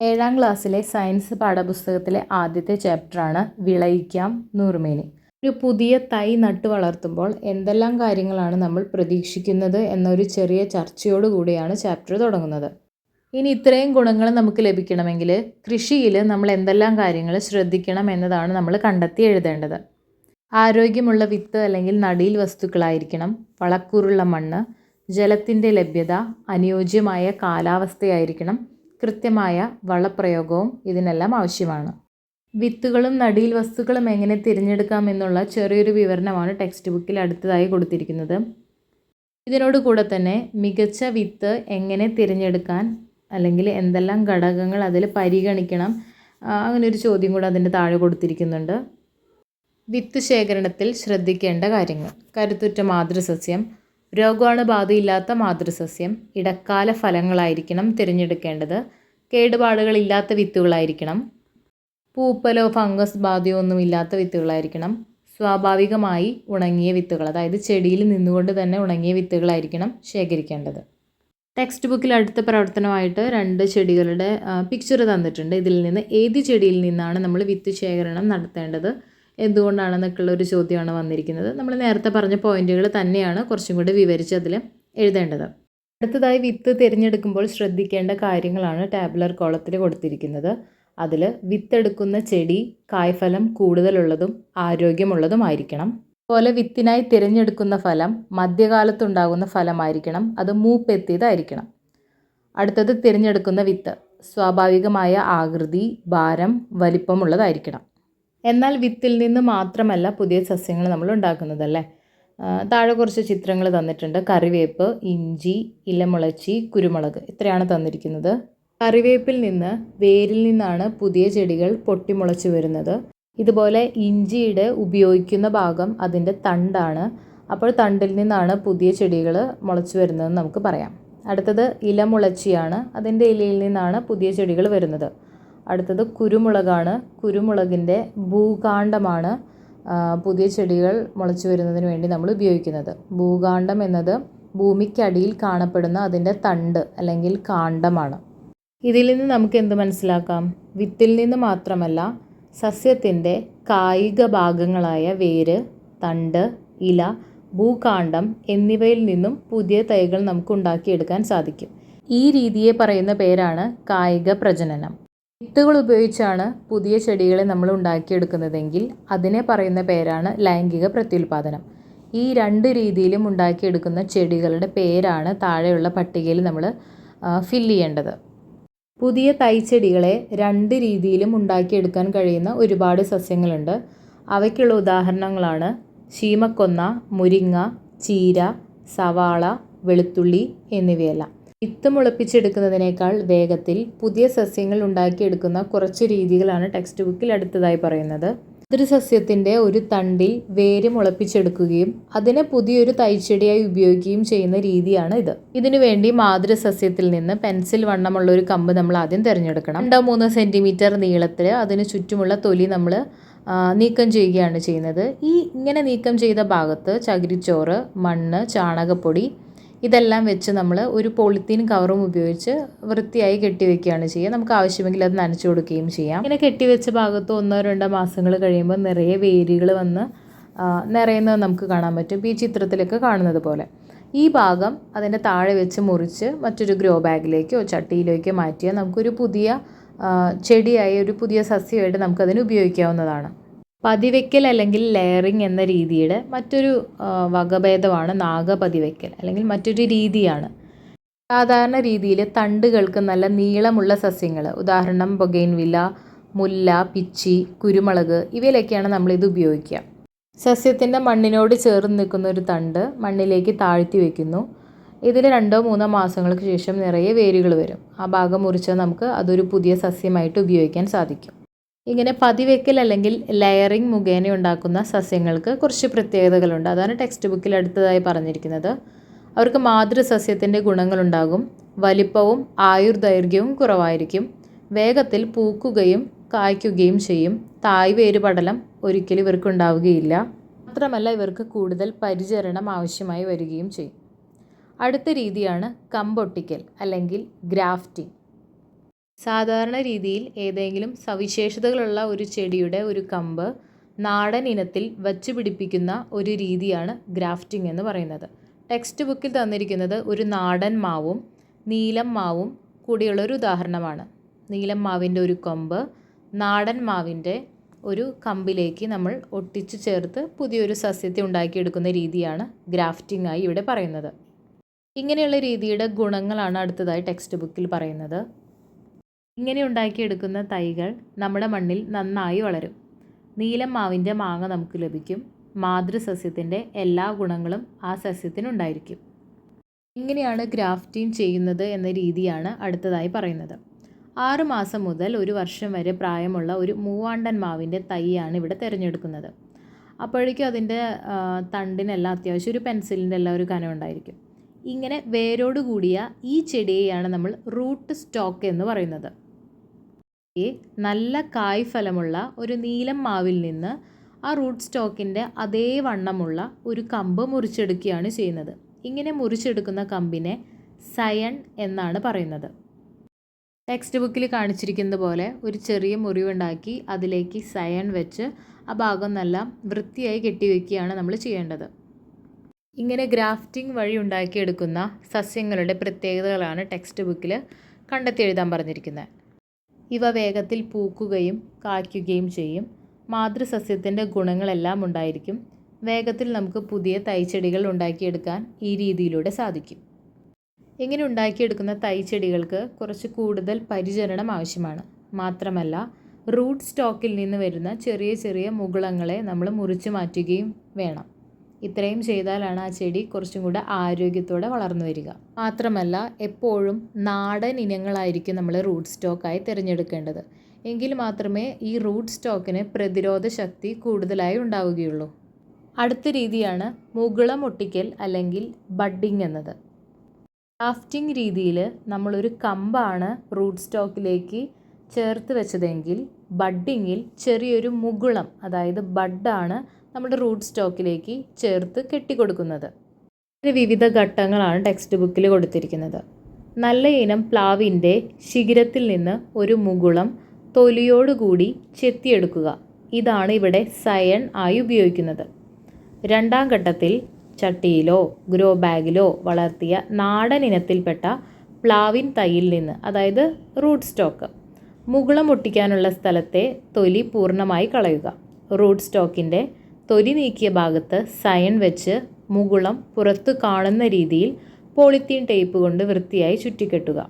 ഏഴാം ക്ലാസ്സിലെ സയൻസ് പാഠപുസ്തകത്തിലെ ആദ്യത്തെ ചാപ്റ്ററാണ് വിളയിക്കാം നൂർമേനി ഒരു പുതിയ തൈ നട്ടു വളർത്തുമ്പോൾ എന്തെല്ലാം കാര്യങ്ങളാണ് നമ്മൾ പ്രതീക്ഷിക്കുന്നത് എന്നൊരു ചെറിയ ചർച്ചയോടുകൂടിയാണ് ചാപ്റ്റർ തുടങ്ങുന്നത്. ഇനി ഇത്രയും ഗുണങ്ങൾ നമുക്ക് ലഭിക്കണമെങ്കിൽ കൃഷിയിൽ നമ്മൾ എന്തെല്ലാം കാര്യങ്ങൾ ശ്രദ്ധിക്കണം എന്നതാണ് നമ്മൾ കണ്ടെത്തി എഴുതേണ്ടത്. ആരോഗ്യമുള്ള വിത്ത് അല്ലെങ്കിൽ നടീൽ വസ്തുക്കളായിരിക്കണം വളക്കൂറുള്ള മണ്ണ് ജലത്തിന്റെ ലഭ്യത അനുയോജ്യമായ കാലാവസ്ഥയായിരിക്കണം കൃത്യമായ വളപ്രയോഗവും ഇതിനെല്ലാം ആവശ്യമാണ്. വിത്തുകളും നടീൽ വസ്തുക്കളും എങ്ങനെ തിരഞ്ഞെടുക്കാം എന്നുള്ള ചെറിയൊരു വിവരണമാണ് ടെക്സ്റ്റ് ബുക്കിൽ അടുത്തതായി കൊടുത്തിരിക്കുന്നത്. ഇതിനോട് കൂടെ തന്നെ മികച്ച വിത്ത് എങ്ങനെ തിരഞ്ഞെടുക്കാൻ അല്ലെങ്കിൽ എന്തെല്ലാം ഘടകങ്ങൾ അതിൽ പരിഗണിക്കണം അങ്ങനെ ഒരു ചോദ്യം കൂടെ അതിന്റെ താഴെ കൊടുത്തിരിക്കുന്നുണ്ട്. വിത്ത് ശേഖരണത്തിൽ ശ്രദ്ധിക്കേണ്ട കാര്യങ്ങൾ. കരുത്തുറ്റ മാതൃസസ്യം. രോഗാണുബാധയില്ലാത്ത മാതൃസസ്യം ഇടക്കാല ഫലങ്ങളായിരിക്കണം തിരഞ്ഞെടുക്കേണ്ടത് കേടുപാടുകളില്ലാത്ത വിത്തുകളായിരിക്കണം പൂപ്പലോ ഫംഗസ് ബാധയോ ഒന്നും ഇല്ലാത്ത വിത്തുകളായിരിക്കണം സ്വാഭാവികമായി ഉണങ്ങിയ വിത്തുകൾ അതായത് ചെടിയിൽ നിന്നുകൊണ്ട് തന്നെ ഉണങ്ങിയ വിത്തുകളായിരിക്കണം ശേഖരിക്കേണ്ടത്. ടെക്സ്റ്റ് ബുക്കിൽ അടുത്ത പ്രവർത്തനമായിട്ട് രണ്ട് ചെടികളുടെ പിക്ചർ തന്നിട്ടുണ്ട്. ഇതിൽ നിന്ന് ഏത് ചെടിയിൽ നിന്നാണ് നമ്മൾ വിത്ത് ശേഖരണം നടത്തേണ്ടത്? എന്തുകൊണ്ടാണെന്നൊക്കെയുള്ള ഒരു ചോദ്യമാണ് വന്നിരിക്കുന്നത്. നമ്മൾ നേരത്തെ പറഞ്ഞ പോയിന്റുകൾ തന്നെയാണ് കുറച്ചും കൂടി വിവരിച്ച് അതിൽ എഴുതേണ്ടത്. അടുത്തതായി വിത്ത് തിരഞ്ഞെടുക്കുമ്പോൾ ശ്രദ്ധിക്കേണ്ട കാര്യങ്ങളാണ് ടാബ്ലർ കോളത്തിൽ കൊടുത്തിരിക്കുന്നത്. അതിൽ വിത്തെടുക്കുന്ന ചെടി കായ്ഫലം കൂടുതലുള്ളതും ആരോഗ്യമുള്ളതുമായിരിക്കണം അതുപോലെ വിത്തിനായി തിരഞ്ഞെടുക്കുന്ന ഫലം മധ്യകാലത്തുണ്ടാകുന്ന ഫലമായിരിക്കണം. അത് മൂപ്പെത്തിയതായിരിക്കണം. അടുത്തത് തിരഞ്ഞെടുക്കുന്ന വിത്ത്. സ്വാഭാവികമായ ആകൃതി ഭാരം വലിപ്പമുള്ളതായിരിക്കണം. എന്നാൽ വിത്തിൽ നിന്ന് മാത്രമല്ല പുതിയ സസ്യങ്ങൾ നമ്മൾ ഉണ്ടാക്കുന്നതല്ലേ? താഴെ കുറച്ച് ചിത്രങ്ങൾ തന്നിട്ടുണ്ട്. കറിവേപ്പ് ഇഞ്ചി ഇലമുളച്ചി കുരുമുളക് ഇത്രയാണ് തന്നിരിക്കുന്നത്. കറിവേപ്പിൽ നിന്ന് വേരിൽ നിന്നാണ് പുതിയ ചെടികൾ പൊട്ടിമുളച്ച് വരുന്നത്. ഇതുപോലെ ഇഞ്ചിയുടെ ഉപയോഗിക്കുന്ന ഭാഗം അതിന്റെ തണ്ടാണ്. അപ്പോൾ തണ്ടിൽ നിന്നാണ് പുതിയ ചെടികൾ മുളച്ച് വരുന്നതെന്ന് നമുക്ക് പറയാം. അടുത്തത് ഇലമുളച്ചിയാണ്. അതിന്റെ ഇലയിൽ നിന്നാണ് പുതിയ ചെടികൾ വരുന്നത്. അടുത്തത് കുരുമുളകാണ്. കുരുമുളകിന്റെ ഭൂകാണ്ഡമാണ് പുതിയ ചെടികൾ മുളച്ചു വരുന്നതിന് വേണ്ടി നമ്മൾ ഉപയോഗിക്കുന്നത്. ഭൂകാണ്ഡം എന്നത് ഭൂമിക്കടിയിൽ കാണപ്പെടുന്ന അതിന്റെ തണ്ട് അല്ലെങ്കിൽ കാണ്ഡമാണ്. ഇതിൽ നിന്ന് നമുക്ക് എന്ത് മനസ്സിലാക്കാം? വിത്തിൽ നിന്ന് മാത്രമല്ല സസ്യത്തിന്റെ കായിക ഭാഗങ്ങളായ വേര് തണ്ട് ഇല ഭൂകാണ്ഡം എന്നിവയിൽ നിന്നും പുതിയ തൈകൾ നമുക്ക് ഉണ്ടാക്കിയെടുക്കാൻ സാധിക്കും. ഈ രീതിയെ പറയുന്ന പേരാണ് കായിക പ്രജനനം. വിത്തുകൾ ഉപയോഗിച്ചാണ് പുതിയ ചെടികളെ നമ്മൾ ഉണ്ടാക്കിയെടുക്കുന്നതെങ്കിൽ അതിനെ പറയുന്ന പേരാണ് ലൈംഗിക പ്രത്യുൽപാദനം. ഈ രണ്ട് രീതിയിലും ഉണ്ടാക്കിയെടുക്കുന്ന ചെടികളുടെ പേരാണ് താഴെയുള്ള പട്ടികയിൽ നമ്മൾ ഫില്ല് ചെയ്യേണ്ടത്. പുതിയ തൈച്ചെടികളെ രണ്ട് രീതിയിലും ഉണ്ടാക്കിയെടുക്കാൻ കഴിയുന്ന ഒരുപാട് സസ്യങ്ങളുണ്ട്. അവയ്ക്കുള്ള ഉദാഹരണങ്ങളാണ് ശീമക്കൊന്ന മുരിങ്ങ ചീര സവാള വെളുത്തുള്ളി എന്നിവയെല്ലാം. വിത്ത് മുളപ്പിച്ചെടുക്കുന്നതിനേക്കാൾ വേഗത്തിൽ പുതിയ സസ്യങ്ങൾ ഉണ്ടാക്കിയെടുക്കുന്ന കുറച്ച് രീതികളാണ് ടെക്സ്റ്റ് ബുക്കിൽ അടുത്തതായി പറയുന്നത്. ഒരു സസ്യത്തിന്റെ ഒരു തണ്ടിൽ വേര് മുളപ്പിച്ചെടുക്കുകയും അതിനെ പുതിയൊരു തൈച്ചെടിയായി ഉപയോഗിക്കുകയും ചെയ്യുന്ന രീതിയാണ് ഇത്. ഇതിനു വേണ്ടി മാതൃസസ്യത്തിൽ നിന്ന് പെൻസിൽ വണ്ണമുള്ള ഒരു കമ്പ് നമ്മൾ ആദ്യം തിരഞ്ഞെടുക്കണം. രണ്ടോ മൂന്നോ സെന്റിമീറ്റർ നീളത്തിൽ അതിന് ചുറ്റുമുള്ള തൊലി നമ്മൾ നീക്കം ചെയ്യുകയാണ് ചെയ്യുന്നത്. ഈ ഇങ്ങനെ നീക്കം ചെയ്ത ഭാഗത്ത് ചകിരിച്ചോറ് മണ്ണ് ചാണകപ്പൊടി ഇതെല്ലാം വെച്ച് നമ്മൾ ഒരു പോളിത്തീൻ കവറും ഉപയോഗിച്ച് വൃത്തിയായി കെട്ടിവെക്കുകയാണ് ചെയ്യുക. നമുക്ക് ആവശ്യമെങ്കിൽ അത് നനച്ചു കൊടുക്കുകയും ചെയ്യാം. ഇങ്ങനെ കെട്ടിവെച്ച ഭാഗത്ത് ഒന്നോ രണ്ടോ മാസങ്ങൾ കഴിയുമ്പോൾ നിറയെ വേരുകൾ വന്ന് നിറയുന്നത് നമുക്ക് കാണാൻ പറ്റും. ഈ ചിത്രത്തിലൊക്കെ കാണുന്നത് പോലെ. ഈ ഭാഗം അതിന്റെ താഴെ വെച്ച് മുറിച്ച് മറ്റൊരു ഗ്രോ ബാഗിലേക്കോ ചട്ടിയിലേക്കോ മാറ്റിയാൽ നമുക്കൊരു പുതിയ ചെടിയായി ഒരു പുതിയ സസ്യമായിട്ട് നമുക്കതിന് ഉപയോഗിക്കാവുന്നതാണ്. പതിവയ്ക്കൽ അല്ലെങ്കിൽ ലെയറിങ് എന്ന രീതിയുടെ മറ്റൊരു വകഭേദമാണ് നാഗപതിവയ്ക്കൽ അല്ലെങ്കിൽ മറ്റൊരു രീതിയാണ്. സാധാരണ രീതിയിൽ തണ്ടുകൾക്ക് നല്ല നീളമുള്ള സസ്യങ്ങൾ ഉദാഹരണം ബൊഗൈൻവില്ല മുല്ല പിച്ചി കുരുമുളക് ഇവയിലൊക്കെയാണ് നമ്മളിത് ഉപയോഗിക്കുക. സസ്യത്തിന്റെ മണ്ണിനോട് ചേർന്ന് നിൽക്കുന്ന ഒരു തണ്ട് മണ്ണിലേക്ക് താഴ്ത്തി വയ്ക്കുന്നു ഇതിന് രണ്ടോ മൂന്നോ മാസങ്ങൾക്ക് ശേഷം നിറയെ വേരുകൾ വരും. ആ ഭാഗം മുറിച്ചാൽ നമുക്ക് അതൊരു പുതിയ സസ്യമായിട്ട് ഉപയോഗിക്കാൻ സാധിക്കും. ഇങ്ങനെ പതിവെക്കൽ അല്ലെങ്കിൽ ലെയറിംഗ് മുഖേന ഉണ്ടാക്കുന്ന സസ്യങ്ങൾക്ക് കുറച്ച് പ്രത്യേകതകളുണ്ട്. അതാണ് ടെക്സ്റ്റ് ബുക്കിൽ അടുത്തതായി പറഞ്ഞിരിക്കുന്നത്. അവർക്ക് മാതൃസസ്യത്തിന്റെ ഗുണങ്ങളുണ്ടാകും. വലിപ്പവും ആയുർദൈർഘ്യവും കുറവായിരിക്കും. വേഗത്തിൽ പൂക്കുകയും കായ്ക്കുകയും ചെയ്യും. തായ് വേര് പടലം ഒരിക്കലും ഇവർക്കുണ്ടാവുകയില്ല. മാത്രമല്ല ഇവർക്ക് കൂടുതൽ പരിചരണം ആവശ്യമായി വരികയും ചെയ്യും. അടുത്ത രീതിയാണ് കമ്പൊട്ടിക്കൽ അല്ലെങ്കിൽ ഗ്രാഫ്റ്റിംഗ്. സാധാരണ രീതിയിൽ ഏതെങ്കിലും സവിശേഷതകളുള്ള ഒരു ചെടിയുടെ ഒരു കമ്പ് നാടൻ ഇനത്തിൽ വച്ചു പിടിപ്പിക്കുന്ന ഒരു രീതിയാണ് ഗ്രാഫ്റ്റിംഗ് എന്ന് പറയുന്നത്. ടെക്സ്റ്റ് ബുക്കിൽ തന്നിരിക്കുന്നത് ഒരു നാടൻ മാവും നീലം മാവും കൂടിയുള്ള ഒരു ഉദാഹരണമാണ്. നീലം മാവിന്റെ ഒരു കൊമ്പ് നാടൻ മാവിന്റെ ഒരു കമ്പിലേക്ക് നമ്മൾ ഒട്ടിച്ചു ചേർത്ത് പുതിയൊരു സസ്യത്തെ ഉണ്ടാക്കിയെടുക്കുന്ന രീതിയാണ് ഗ്രാഫ്റ്റിംഗ് ആയി ഇവിടെ പറയുന്നത്. ഇങ്ങനെയുള്ള രീതിയുടെ ഗുണങ്ങളാണ് അടുത്തതായി ടെക്സ്റ്റ് ബുക്കിൽ പറയുന്നത്. ഇങ്ങനെ ഉണ്ടാക്കിയെടുക്കുന്ന തൈകൾ നമ്മുടെ മണ്ണിൽ നന്നായി വളരും. നീലം മാവിന്റെ മാങ്ങ നമുക്ക് ലഭിക്കും. മാതൃസസ്യത്തിന്റെ എല്ലാ ഗുണങ്ങളും ആ സസ്യത്തിനുണ്ടായിരിക്കും ഇങ്ങനെയാണ് ഗ്രാഫ്റ്റിംഗ് ചെയ്യുന്നത് എന്ന രീതിയാണ് അടുത്തതായി പറയുന്നത്. ആറ് മാസം മുതൽ ഒരു വർഷം വരെ പ്രായമുള്ള ഒരു മൂവാണ്ടൻ മാവിന്റെ തൈയാണ് ഇവിടെ തിരഞ്ഞെടുക്കുന്നത്. അപ്പോഴേക്കും അതിന്റെ തണ്ടിനെല്ലാം അത്യാവശ്യം ഒരു പെൻസിലിന്റെ എല്ലാം ഒരു കനം ഉണ്ടായിരിക്കും. ഇങ്ങനെ വേരോട് കൂടിയ ഈ ചെടിയെയാണ് നമ്മൾ റൂട്ട് സ്റ്റോക്ക് എന്ന് പറയുന്നത്. നല്ല കായ് ഫലമുള്ള ഒരു നീലം മാവിൽ നിന്ന് ആ റൂട്ട് സ്റ്റോക്കിന്റെ അതേ വണ്ണമുള്ള ഒരു കമ്പ് മുറിച്ചെടുക്കുകയാണ് ചെയ്യുന്നത്. ഇങ്ങനെ മുറിച്ചെടുക്കുന്ന കമ്പിനെ സയൺ എന്നാണ് പറയുന്നത്. ടെക്സ്റ്റ് ബുക്കിൽ കാണിച്ചിരിക്കുന്നത് പോലെ ഒരു ചെറിയ മുറിവുണ്ടാക്കി അതിലേക്ക് സയൺ വെച്ച് ആ ഭാഗം നല്ല വൃത്തിയായി കെട്ടിവെക്കുകയാണ് നമ്മൾ ചെയ്യേണ്ടത്. ഇങ്ങനെ ഗ്രാഫ്റ്റിംഗ് വഴി ഉണ്ടാക്കിയെടുക്കുന്ന സസ്യങ്ങളുടെ പ്രത്യേകതകളാണ് ടെക്സ്റ്റ് ബുക്കിൽ കണ്ടെത്തി എഴുതാൻ പറഞ്ഞിരിക്കുന്നത്. ഇവ വേഗത്തിൽ പൂക്കുകയും കായ്ക്കുകയും ചെയ്യും. മാതൃസസ്യത്തിന്റെ ഗുണങ്ങളെല്ലാം ഉണ്ടായിരിക്കും. വേഗത്തിൽ നമുക്ക് പുതിയ തൈച്ചെടികൾ ഉണ്ടാക്കിയെടുക്കാൻ ഈ രീതിയിലൂടെ സാധിക്കും. ഇങ്ങനെ ഉണ്ടാക്കിയെടുക്കുന്ന തൈച്ചെടികൾക്ക് കുറച്ച് കൂടുതൽ പരിചരണം ആവശ്യമാണ്. മാത്രമല്ല റൂട്ട് സ്റ്റോക്കിൽ നിന്ന് വരുന്ന ചെറിയ ചെറിയ മുകുളങ്ങളെ നമ്മൾ മുറിച്ചു മാറ്റുകയും വേണം. ഇത്രയും ചെയ്താലാണ് ആ ചെടി കുറച്ചും കൂടെ ആരോഗ്യത്തോടെ വളർന്നു വരിക. മാത്രമല്ല എപ്പോഴും നാടൻ ഇനങ്ങളായിരിക്കും നമ്മൾ റൂട്ട് സ്റ്റോക്കായി തിരഞ്ഞെടുക്കേണ്ടത്. എങ്കിൽ മാത്രമേ ഈ റൂട്ട് സ്റ്റോക്കിന് പ്രതിരോധ ശക്തി കൂടുതലായി ഉണ്ടാവുകയുള്ളൂ. അടുത്ത രീതിയാണ് മുകുളം ഒട്ടിക്കൽ അല്ലെങ്കിൽ ബഡ്ഡിംഗ് എന്നത്. ക്രാഫ്റ്റിംഗ് രീതിയിൽ നമ്മളൊരു കമ്പാണ് റൂട്ട് സ്റ്റോക്കിലേക്ക് ചേർത്ത് വെച്ചതെങ്കിൽ ബഡ്ഡിങ്ങിൽ ചെറിയൊരു മുകുളം അതായത് ബഡാണ് നമ്മുടെ റൂട്ട് സ്റ്റോക്കിലേക്ക് ചേർത്ത് കെട്ടിക്കൊടുക്കുന്നത്. വിവിധ ഘട്ടങ്ങളാണ് ടെക്സ്റ്റ് ബുക്കിൽ കൊടുത്തിരിക്കുന്നത്. നല്ല ഇനം പ്ലാവിന്റെ ശിഖിരത്തിൽ നിന്ന് ഒരു മുകുളം തൊലിയോടുകൂടി ചെത്തിയെടുക്കുക. ഇതാണ് ഇവിടെ സയൺ ആയി ഉപയോഗിക്കുന്നത്. രണ്ടാം ഘട്ടത്തിൽ ചട്ടിയിലോ ഗ്രോ ബാഗിലോ വളർത്തിയ നാടൻ ഇനത്തിൽപ്പെട്ട പ്ലാവിൻ തൈയിൽ നിന്ന് അതായത് റൂട്ട് സ്റ്റോക്ക്. മുകുളം ഒട്ടിക്കാനുള്ള സ്ഥലത്തെ തൊലി പൂർണമായി കളയുക. റൂട്ട് സ്റ്റോക്കിന്റെ തൊലി നീക്കിയ ഭാഗത്ത് സയൺ വെച്ച് മുകുളം പുറത്തു കാണുന്ന രീതിയിൽ പോളിത്തീൻ ടേപ്പ് കൊണ്ട് വൃത്തിയായി ചുറ്റിക്കെട്ടുക.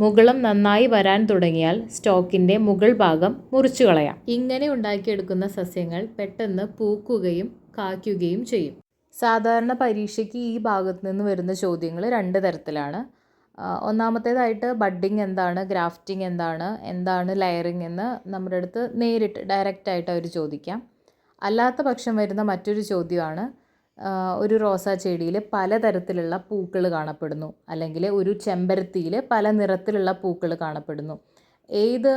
മുകളം നന്നായി വരാൻ തുടങ്ങിയാൽ സ്റ്റോക്കിന്റെ മുകൾ ഭാഗം മുറിച്ചു കളയാം. ഇങ്ങനെ ഉണ്ടാക്കിയെടുക്കുന്ന സസ്യങ്ങൾ പെട്ടെന്ന് പൂക്കുകയും കായ്ക്കുകയും ചെയ്യും. സാധാരണ പരീക്ഷയ്ക്ക് ഈ ഭാഗത്ത് നിന്ന് വരുന്ന ചോദ്യങ്ങൾ രണ്ട് തരത്തിലാണ്. ഒന്നാമത്തേതായിട്ട് ബഡ്ഡിങ് എന്താണ് ഗ്രാഫ്റ്റിംഗ് എന്താണ് എന്താണ് ലെയറിംഗ് എന്ന് നമ്മുടെ അടുത്ത് നേരിട്ട് ഡയറക്റ്റായിട്ട് അവർ ചോദിക്കാം. അല്ലാത്ത പക്ഷം വരുന്ന മറ്റൊരു ചോദ്യമാണ് ഒരു റോസാ ചെടിയിൽ പലതരത്തിലുള്ള പൂക്കൾ കാണപ്പെടുന്നു അല്ലെങ്കിൽ ഒരു ചെമ്പരത്തിയിൽ പല നിറത്തിലുള്ള പൂക്കൾ കാണപ്പെടുന്നു. ഏത്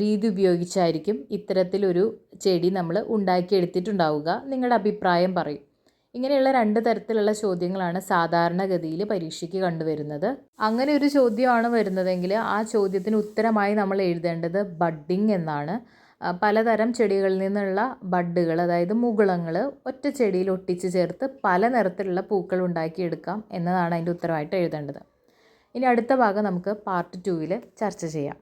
രീതി ഉപയോഗിച്ചായിരിക്കും ഇത്തരത്തിലൊരു ചെടി നമ്മൾ ഉണ്ടാക്കിയെടുത്തിട്ടുണ്ടാവുക? നിങ്ങളുടെ അഭിപ്രായം പറയും. ഇങ്ങനെയുള്ള രണ്ട് തരത്തിലുള്ള ചോദ്യങ്ങളാണ് സാധാരണഗതിയിൽ പരീക്ഷയ്ക്ക് കണ്ടുവരുന്നത്. അങ്ങനെ ഒരു ചോദ്യമാണ് വരുന്നതെങ്കിൽ ആ ചോദ്യത്തിന് ഉത്തരമായി നമ്മൾ എഴുതേണ്ടത് ബഡ്ഡിങ് എന്നാണ്. പലതരം ചെടികളിൽ നിന്നുള്ള ബഡ്ഡുകൾ അതായത് മുകുളങ്ങൾ ഒറ്റ ചെടിയിൽ ഒട്ടിച്ച് ചേർത്ത് പല നിറത്തിലുള്ള പൂക്കൾ ഉണ്ടാക്കിയെടുക്കാം എന്നതാണ് അതിന്റെ ഉത്തരമായിട്ട് എഴുതേണ്ടത്. ഇനി അടുത്ത ഭാഗം നമുക്ക് പാർട്ട് ടുവിൽ ചർച്ച ചെയ്യാം.